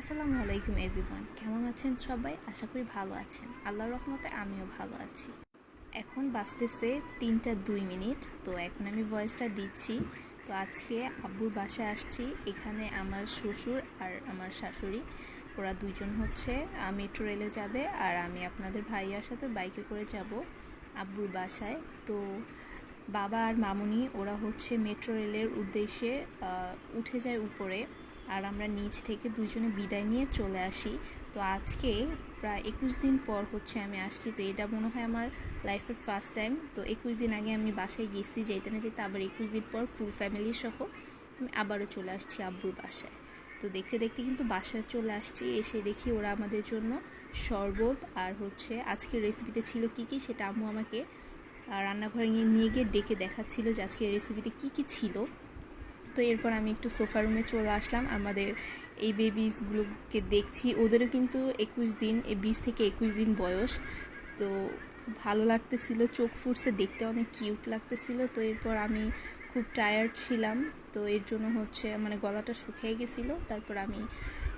আসসালামু আলাইকুম, এভরিওয়ান। কেমন আছেন সবাই? আশা করি ভালো আছেন। আল্লাহর রহমতে আমিও ভালো আছি। এখন বাঁচতেছে তিনটা দুই মিনিট, তো এখন আমি ভয়েসটা দিচ্ছি। তো আজকে আব্বুর বাসায় আসছি। এখানে আমার শ্বশুর আর আমার শাশুড়ি। ওরা দুইজন হচ্ছে মেট্রো রেলে যাবে আর আমি আপনাদের ভাইয়ার সাথে বাইকে করে যাব আব্বুর বাসায়। তো বাবা আর মামুনি, ওরা হচ্ছে মেট্রো রেলের উদ্দেশ্যে উঠে যায় উপরে। আর আমরা নিচ থেকে দুজনে বিদায় নিয়ে চলে আসি। তো আজকে প্রায় একুশ দিন পর হচ্ছে আমি আসছি। তো এটা মনে হয় আমার লাইফের ফার্স্ট টাইম তো একুশ দিন আগে আমি বাসায় গেছি যেতে না যেতে আবার একুশ দিন পর ফুল ফ্যামিলি সহ আমি আবারও চলে আসছি আব্বুর বাসায়। তো দেখতে দেখতে কিন্তু বাসায় চলে আসছি। এসে দেখি ওরা আমাদের জন্য শরবত আর হচ্ছে আজকের রেসিপিতে ছিল কি কি সেটা আম্মু আমাকে রান্নাঘরে নিয়ে গিয়ে ডেকে দেখাচ্ছিল যে আজকে রেসিপিতে কি কি ছিল। তো এরপর আমি একটু সোফা রুমে চলে আসলাম। আমাদের এই বেবিসগুলোকে দেখছি। ওদেরও কিন্তু একুশ দিন বিশ থেকে একুশ দিন বয়স। তো ভালো লাগতেছিল, চোখ ফুটছে, দেখতে অনেক কিউট লাগতেছিল। তো এরপর আমি খুব টায়ার্ড ছিলাম, তো এর জন্য হচ্ছে মানে গলাটা শুকিয়ে গেছিল, তারপর আমি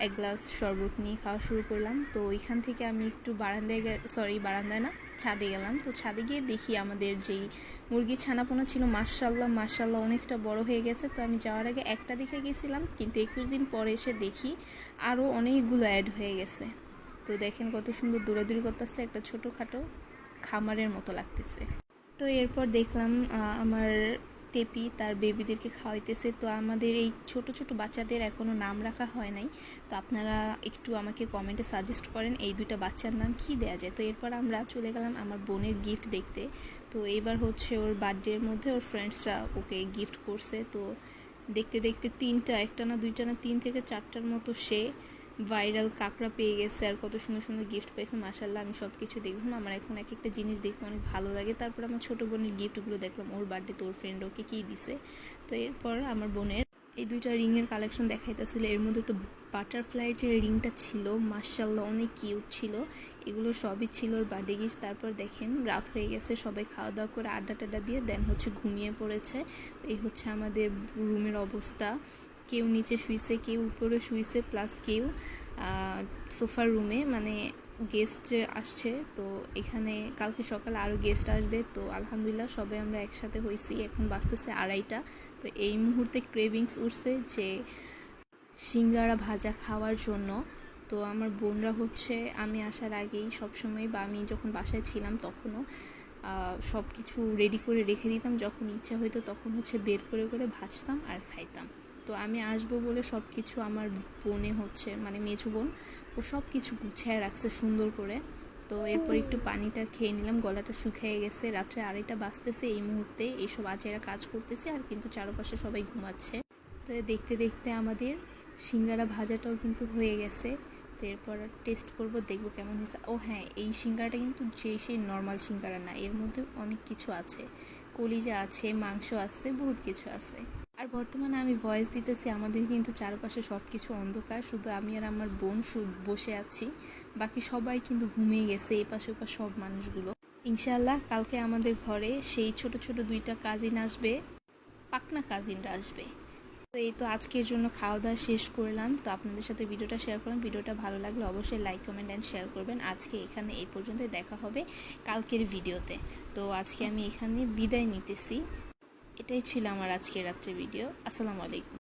এক গ্লাস শরবত নিয়ে খাওয়া শুরু করলাম, তো ওইখান থেকে আমি একটু বারান্দায় সরি বারান্দায় না, ছাদে গেলাম, তো ছাদে গিয়ে দেখি আমাদের যেই মুরগি ছানাপোনা ছিল মার্শাল্লাহ মার্শাল্লাহ অনেকটা বড় হয়ে গেছে, তো আমি যাওয়ার আগে একটা দেখে গেছিলাম, কিন্তু একুশ দিন পরে এসে দেখি আরও অনেকগুলো অ্যাড হয়ে গেছে। তো দেখেন কত সুন্দর দৌড়াদৌড়ি করতেছে, একটা ছোটোখাটো খামারের মতো লাগতেছে। তো এরপর দেখলাম আমার টেপি তার বেবিদেরকে খাওয়াইতেছে। তো আমাদের এই ছোট ছোট বাচ্চাদের এখনও নাম রাখা হয় নাই। তো আপনারা একটু আমাকে কমেন্টে সাজেস্ট করেন এই দুইটা বাচ্চার নাম কি দেয়া যায়। তো এরপর আমরা চলে গেলাম আমার বোনের গিফট দেখতে। তো এবার হচ্ছে ওর বার্থডের মধ্যে ওর ফ্রেন্ডসরা ওকে গিফট করছে। তো দেখতে দেখতে তিনটা, একটা না দুইটা না তিন থেকে চারটার মতো সে ভাইরাল কাঁকড়া পেয়ে গেছে আর কত সুন্দর সুন্দর গিফট পেয়েছে মাসাল্লাহ আমি সব কিছু দেখলাম, আমার এখন এক একটা জিনিস দেখতে অনেক ভালো লাগে। তারপর আমার ছোটো বোনের গিফটগুলো দেখলাম, ওর বার্থডে তোর ফ্রেন্ড ওকে কী দিছে? তো এরপর আমার বোনের এই দুইটা রিংয়ের কালেকশন দেখাইতেছিল, এর মধ্যে তো বাটারফ্লাইয়ের যে রিংটা ছিল মার্শাল্লাহ অনেক কিউট ছিল, এগুলো সবই ছিল ওর বার্থডে গিফট তারপর দেখেন রাত হয়ে গেছে, সবাই খাওয়া দাওয়া করে আড্ডা টাড্ডা দিয়ে দেন হচ্ছে ঘুমিয়ে পড়েছে, তো এই হচ্ছে আমাদের রুমের অবস্থা। কেউ নিচে শুইছে, কেউ উপরে শুইছে প্লাস কেউ সোফার রুমে মানে গেস্ট আসছে। তো এখানে কালকে সকালে আরও গেস্ট আসবে। তো আলহামদুলিল্লাহ সবাই আমরা একসাথে হয়েছি। এখন বাঁচতেছে আড়াইটা। তো এই মুহূর্তে ক্রেভিংস উঠছে যে সিঙ্গারা ভাজা খাওয়ার জন্য। তো আমার বোনরা হচ্ছে, আমি আসার আগেই সবসময় বা আমি যখন বাসায় ছিলাম তখনও সব কিছু রেডি করে রেখে দিতাম। যখন ইচ্ছা হইতো তখন হচ্ছে বের করে করে ভাজতাম আর খাইতাম। তো আমি আসব বলে সব কিছু আমার বোনে হচ্ছে মানে মেজো বোন, ও সব কিছু গুছিয়ে রাখছে সুন্দর করে। তো এরপর একটু পানিটা খেয়ে নিলাম, গলাটা শুকিয়ে গেছে, রাত্রে আড়াইটা বাজতেছে এই মুহূর্তে, এইসব আজেরা কাজ করতেছে আর কিন্তু চারপাশে সবাই ঘুমাচ্ছে। তো দেখতে দেখতে আমাদের সিঙ্গারা ভাজাটাও কিন্তু হয়ে গেছে। তো এরপর টেস্ট করব, দেখব কেমন হয়েছে। ও হ্যাঁ এই সিঙ্গারাটা কিন্তু যে সেই নর্মাল সিঙ্গারা না, এর মধ্যে অনেক কিছু আছে। কলিজা আছে, মাংস আছে, বহুত কিছু আছে। বর্তমানে আমি ভয়েস দিতেছি, আমাদের কিন্তু চারপাশে সব কিছু অন্ধকার, শুধু আমি আর আমার বোন বসে আছি। বাকি সবাই কিন্তু ঘুমিয়ে গেছে এই পাশে ওপাশ সব মানুষগুলো। ইনশাল্লাহ কালকে আমাদের ঘরে সেই ছোট ছোট দুইটা কাজিন আসবে, পাকনা কাজিনরা আসবে। তো এই তো আজকের জন্য খাওয়া দাওয়া শেষ করলাম। তো আপনাদের সাথে ভিডিওটা শেয়ার করলাম। ভিডিওটা ভালো লাগলে অবশ্যই লাইক কমেন্ট অ্যান্ড শেয়ার করবেন। আজকে এখানে এই পর্যন্ত দেখা হবে কালকের ভিডিওতে তো আজকে আমি এখানে বিদায় নিতেছি। এটাই ছিল আমার আজকের রাত্রে ভিডিও আসসালামু আলাইকুম।